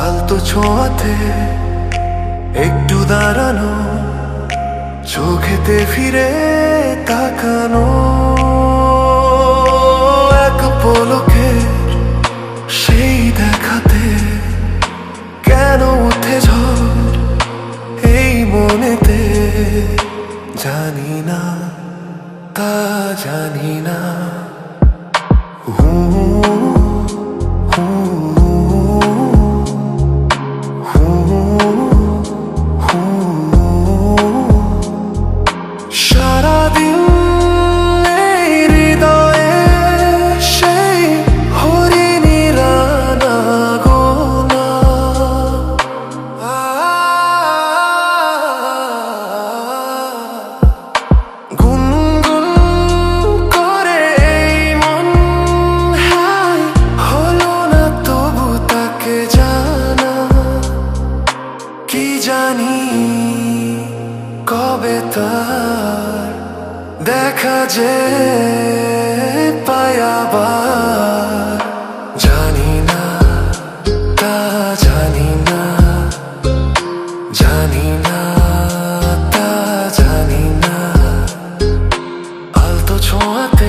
আলতো ছোঁয়াতে একটু দাঁড়ানো চোখেতে ফিরে তাকানো। জানি না তা জানি না। দেখা যে পায়াবার জানি না, তা জানি না জানি না, তা জানি না। আলতো ছোঁয়াতে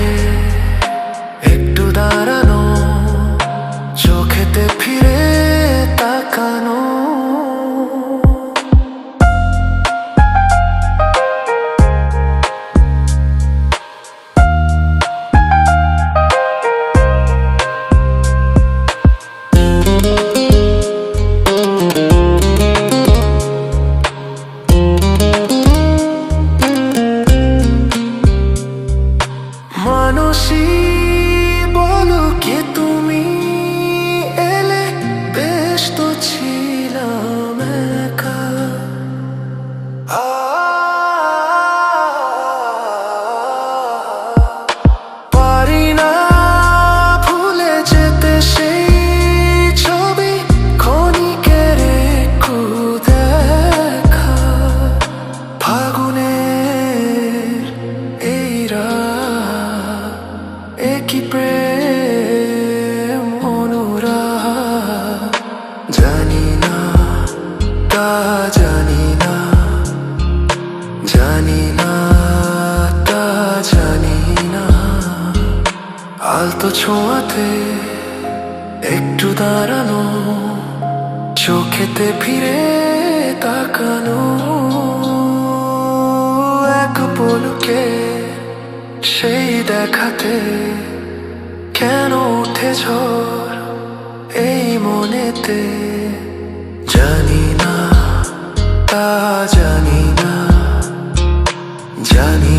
心。আলতো ছোঁয়াতে একটু দাঁড়ানো, চোখেতে ফিরে তাকানো। এক পলকে সেই দেখাতে কেন উঠে ঝড় এই মনেতে? জানি না, তা জানি